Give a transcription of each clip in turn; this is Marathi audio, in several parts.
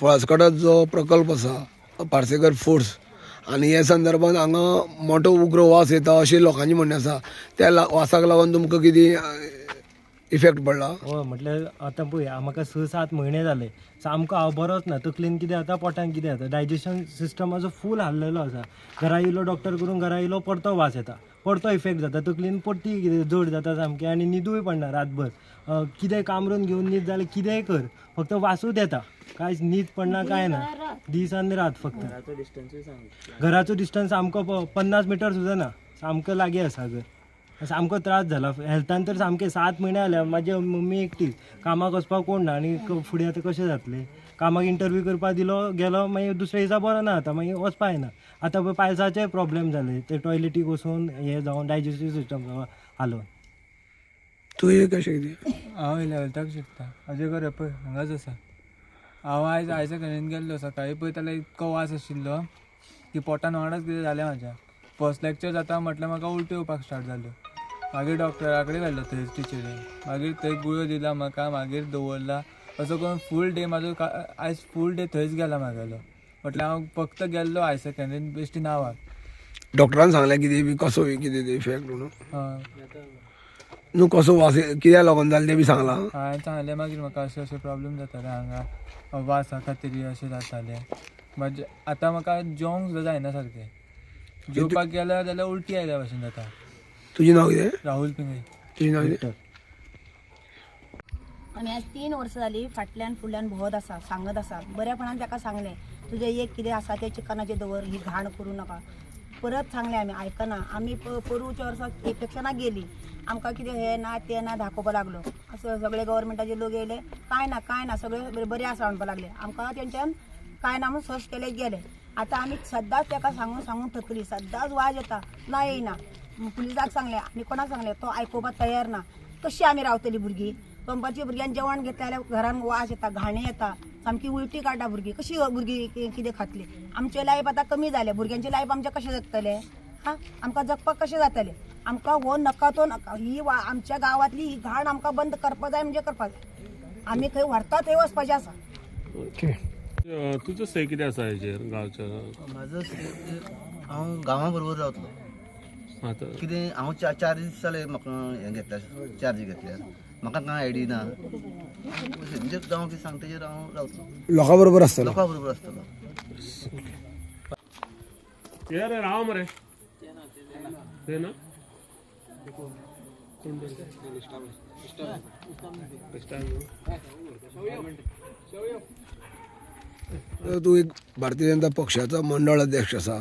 फळासकटात जो प्रकल्प आसा पार्सेकर फुड्स आनी हे संदर्भांत हांगा मोठो उग्र वास येता अशें लोकांचें म्हणणें आसा त्या वासाक लागून तुमकां कितें इफेक्ट पडला? हय म्हटल्यार आतां पळय म्हाका स सात म्हयने जाले सामको हांव बरोच ना तकलेन कितें जाता पोटान कितें जाता डायजेशन सिस्टम म्हाजो फूल हाल्लेलो आसा घरा येयलो डॉक्टर करून घरा येयलो परतो वास येता परतो इफेक्ट जाता तकलेन पट्टी कितें जड जाता सामकें आनी न्हिदूय पडना रातभर कितें कितेंय कामरून घेवन न्हीद जाल्यार कितेंय कर फक्त वासूच येता. कांयच न्हीद पडना काय ना. दीस आनी रात फक्त. घराचो डिस्टन्स सामको पन्नास मिटर सुद्दां ना. सामको लागीं आसा घर सामको त्रास जाला हेल्थान तर सामके सात म्हयने जाले म्हाजी मम्मी एकटी. कामाक वचपाक कोण ना. आनी क- फुडें आतां कशें जातलें? कामाक इंटरव्यू करपाक दिलो गेलो. मागीर दुसऱ्या दिसा बरो ना आतां. मागीर वचपा येना आतां पळय पायल्साचे प्रॉब्लेम जाले ते टॉयलेटीक वचून हे जावन डायजेस्टीव सिस्टम हालोवन. तुवें कशें कितें हांव इलेवंथाक शिकता. म्हाजें घर पळय हांगाच आसा हांव आयज आयच्या कडेन गेल्लो सकाळीं. पळयत जाल्यार इतको वास आशिल्लो की पोटान वांगडाच कितें जालें म्हाज्या फर्स्ट लेक्चर जाता म्हटल्यार म्हाका उलट्यो येवपाक स्टार्ट जाल्यो मागीर डॉक्टरा कडेन व्हेल्लो थंय टिचरीन मागीर थंय गुळ्यो दिला म्हाका मागीर दवरला. असो करून फूल डे म्हाजो आयज फूल डे थंयच गेला म्हागेलो म्हटल्यार हांव फक्त गेल्लो हाय सेकंडरीन बेश्टी नांवाक डॉक्टरान सांगलें कितें बी कसो कितें ते इफेक्ट म्हणून हय न्हू कसो वास कित्याक लागून जालें तें बी सांगलां. हांवें सांगलें मागीर म्हाका अशे अशे प्रॉब्लेम जाताले हांगा. वासा खातीर अशें जातालें म्हणजे आतां म्हाका जेवंक सुद्दां जायना सारकें जेवपाक गेल्या जाल्यार उलटी आयल्या भशेन जाता तुजें नांव कितें राहुल पिंगळे. तुजें नांव कितें? आमी आज तीन वर्सां जालीं फाटल्यान फुडल्यान भोंवत आसा सांगत आसा बऱ्यापणान ताका सांगलें. तुजें एक कितें आसा तें चिकनाचें दवर ही घाण करूं नाका. परत सांगलें आमी आयकना आमी प- पोरूच्या वर्सा इन्फेक्शनाक गेलीं. आमकां कितें हें ना तें ना दाखोवपा लागलो. असं सगळे गव्हर्मेंटाचे लोक येयले काय ना काय ना सगळे बरें आसा म्हणपाक लागले. आमकां तेंच्यान काय ना म्हणून सर्च केले गेले. आतां आमी सद्दांच तेका सांगून सांगून थकली. सद्दांच वाज येता. ना येयना पुलिसाक सांगलें आनी कोणाक सांगलें तो आयकोपाक तयार ना. कशी आमी रावतलीं भुरगीं? पंपाची भुरग्यांनी जेवण घेतलें जाल्यार घरान वास येता घाणें येता. सामकी उलटी काडटा भुरगीं. कशी भुरगीं कितें खातली? आमचें लायफ आतां कमी जालें भुरग्यांचें लायफ आमचें कशें जगतलें? हा? आमकां जगपाक कशें जातलें? आमकां हो नका तो नका. ही वा आमच्या गांवांतली ही घाण आमकां बंद करपा जाय म्हणजे करपा जाय. आमी खंय व्हरता थंय वचपाचें आसा. तुजो सै कितें आसा हेजेर गांवच्या? म्हाजो हांव गांवा बरोबर रावतलो आतां कितें हांव चार चार दीस जाले म्हाका हें घेतल्या चार्ज घेतल्या म्हाका कांय आयडिया ना म्हणजे जावं कितें सांग तेजेर हांव रावतलो लोकां बरोबर आसतलो लोकां बरोबर आसतलो रे राव मरे ते ना? तर तूं एक भारतीय जनता पक्षाचो मंडळ अध्यक्ष आसा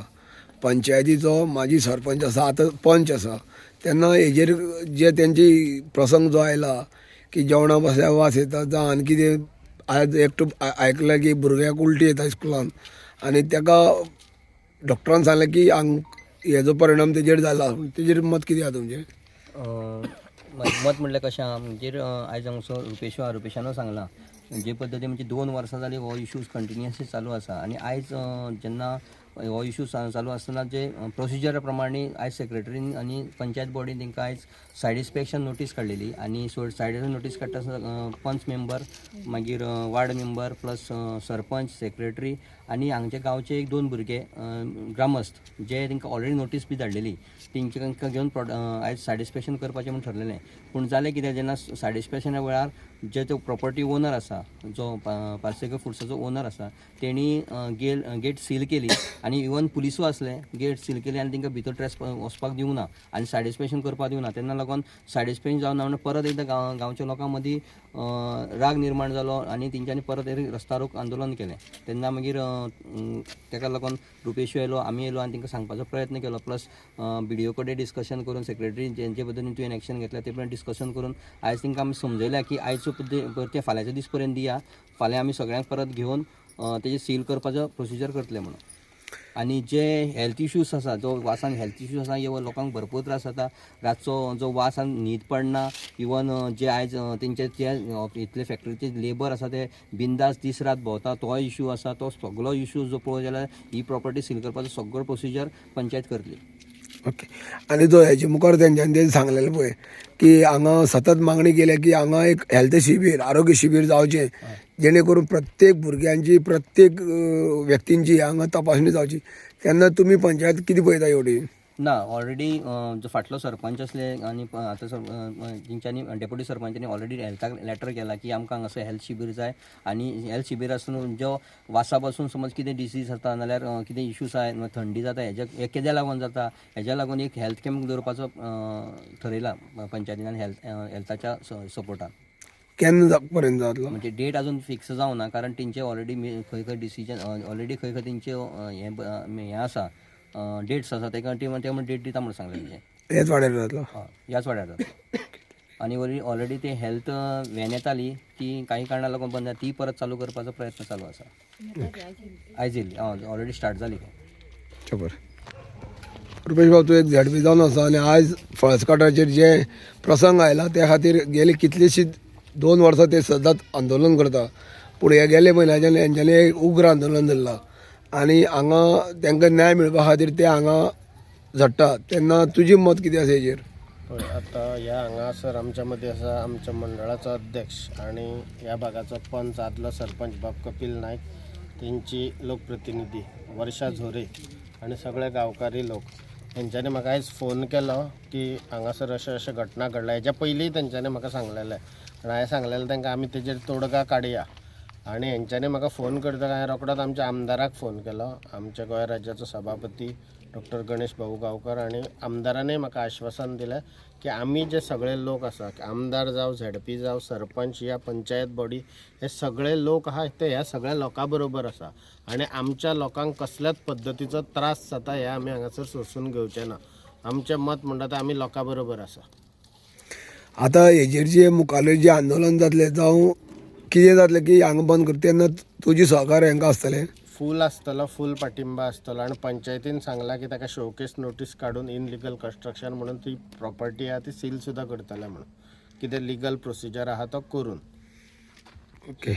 पंचायतीचो माजी सरपंच आसा आतां पंच आसा तेन्ना हेजेर जे तेंची प्रसंग जो आयला की जेवणा बसल्या वास येता जावं आनी कितें आज एकटो आयकलां की भुरग्याक उलटी येता स्कुलान. आनी तेका डॉक्टरान सांगलें की हांग हेजो परिणाम तेजेर जाला तेजेर मत कितें आसा तुमचें? मत म्हणल्यार कशें आहा म्हणजे आयज हांगसर रुपेशो आहा सांगलां जे पद्दतीन म्हणजे दोन वर्सां जालीं हो इश्यूज कंटिन्युअसली चालू आसा आनी आयज जेन्ना हो इश्यू चालू आसतना जे प्रोसिजरा प्रमाणे आयज सेक्रेटरीन आनी पंचायत बॉडीन तांकां आयज सायड इन्स्पेक्शन नोटीस काडलेली आनी सो नोटीस काडटा आसतना, पंच मेंबर मागीर ward member plus sarpanch secretary आनी हांगचे गांवचे एक दोन भुरगे ग्रामस्थ जे तांकां ऑलरेडी नोटीस बी धाडलेली तेंचे तांकां घेवन आयज सॅटिस्फॅक्शन करपाचें म्हूण ठरलेलें. पूण जालें कितें जेन्ना सॅटिस्फॅक्शना वेळार जे तो प्रॉपर्टी ओनर आसा जो पा- पार्सेकर फुड्साचो ओनर आसा तेणी गेल गेट सील केली आनी इवन पुलिसू आसले गेट सील केली आनी तांकां भितर ट्रेस वचपाक दिवंक ना आनी सॅटिस्फॅक्शन करपाक दिवंक ना. तेन्ना लागून सॅटिस्फॅक्शन इन्स्पेक्शन जावन म्हणून परत एकदां गांव गांवच्या लोकां मदीं राग निर्माण जालो आनी तेंच्यांनी परत एक रस्ता रोक आंदोलन केलें. तेन्ना मागीर ताका लागून रुपेश आयलो आमी येयलो आनी तांकां सांगपाचो प्रयत्न केलो. प्लस बी कडेन डिस्कशन करून सेक्रेटरी जेंचे पद्दतीन तुवें एक्शन घेतल्या ते पर्यंत डिस्कशन करून आयज तांकां आमी समजयल्या की आयचो परते फाल्यांच्या दीस पर्यंत दिया फाल्यां आमी सगळ्यांक परत घेवन तेजे तेजें सील करपाचो प्रोसिजर करतले म्हणून. आनी जे हेल्थ इश्यूज आसा जो वासान हेल्थ इश्यूज आसा हे लोकांक भरपूर त्रास जाता. रातचो जो वास आनी न्हीद पडना इवन जे आयज तेंचे जे इतले फॅक्टरीचे लेबर आसा ते बिंदास दीस रात भोंवता. तो इश्यू आसा तो सगळो इश्यू जो पळय जाल्यार ही प्रॉपर्टी सील करपाचो सगळो प्रोसिजर पंचायत करतली. ओके आनी जो हेजे मुखार तेंच्यांनी तें सांगलेलें पळय की हांगा सतत मागणी केल्या की हांगा एक हेल्थ शिबीर आरोग्य शिबीर जावचें. जेणे करून प्रत्येक भुरग्यांची प्रत्येक व्यक्तींची हांगा तपासणी जावची. तेन्ना तुमी पंचायत कितें पळयता एवढी? ना ऑलरेडी जो फाटलो सरपंच असले आणि आता सर जिंच्यानी तेंच्यांनी डेप्युटी सरपंचांनी ऑलरेडी हेल्थाक लेटर केला की आमकां हांगासर हेल्थ शिबीर जाय आणि हेल्थ शिबीर आसून जो वासा पासून समज कितें डिसीज जाता नाल्यार कितें इश्यूज आहाय थंडी जाता हेज्या हे केद्या लागून जाता हेज्या लागून एक हेल्थ कॅम्प दवरपाचो अं, थरयला पंचायतीन हेल्थ हेल्थाच्या सपोर्टान केन्ना जा- पर्यंत जातलो. म्हणजे डेट अजून फिक्स जावना कारण तेंचे ऑलरेडी खंय खंय डिसिजन ऑलरेडी खंय खंय तेंचे अं, हें ब- अं, हें आसा डेट्स आसा तेका ते ते डेट दिता म्हणून सांगलें तेंचे हेच वाड्यार जातलो. हय, ह्याच वाड्यार जाता आणि वरी ऑलरेडी ते हेल्थ व्हॅन येताली ती काही कारणां लागून बंद जाली ती परत चालू करपाचो प्रयत्न चालू आसा आयज येयली ऑलरेडी स्टार्ट जाली बरें रुपेश बाब तूं एक झेडपी जावन आसा आनी आयज फळसकाटाचेर जे प्रसंग आयला त्या खातीर गेली कितलीशीं दोन वर्सां ते सदांच आंदोलन करता पूण हे गेले म्हयन्याच्यान हेंच्यांनी एक उग्र आंदोलन धरलां. आनी हांगा तांकां न्याय मेळपा खातीर ते हांगा झडटा तेन्ना तुजी मत कितें आसा हेजेर पळय आतां ह्या हांगासर आमच्या मदीं आसा आमच्या मंडळाचो अध्यक्ष आनी ह्या भागाचो पंच आदलो सरपंच बाब कपिल नायक तेंची लोकप्रतिनिधी वर्षा झोरे आनी सगळे गांवकारी लोक. तेंच्यांनी म्हाका आयज फोन केलो की हांगासर अशें अशें घटना घडल्या. हेज्या पयलीं तेंच्यांनी म्हाका सांगलेलें आनी हांवें सांगलेलें तांकां आमी तेजेर तोडगा काडया आनी हेंच्यांनी म्हाका फोन करता हांवें रोखडोच आमच्या आमदाराक फोन केलो. आमच्या गोंय राज्याचो सभापती डॉक्टर गणेश भाऊ गांवकर आनी आमदारानूय म्हाका आश्वासन दिलें की आमी जे सगळे लोक आसा आमदार जावं झेडपी जावं सरपंच या पंचायत बॉडी हे सगळे लोक आहा ते ह्या सगळ्या लोकां बरोबर आसा आनी आमच्या लोकांक कसल्याच पद्दतीचो त्रास जाता हे आमी हांगासर सोसून घेवचे ना. आमचें मत म्हणटा तें आमी लोकां बरोबर आसा आतां हेजेर जे मुखाल्लें जे आंदोलन जातलें जावं कितें जातलें की हांगा बंद करता तेन्ना तुजी सहकार्य हांकां आसतलें फूल आसतलो फूल पाठिंबा आसतलो आनी पंचायतीन सांगला की ताका शोकेस नोटीस काडून इनलिगल कन्स्ट्रक्शन म्हणून ती प्रॉपर्टी आहा ती सील सुद्दां करतले म्हणून. कितें लिगल प्रोसिजर आहा तो करून. ओके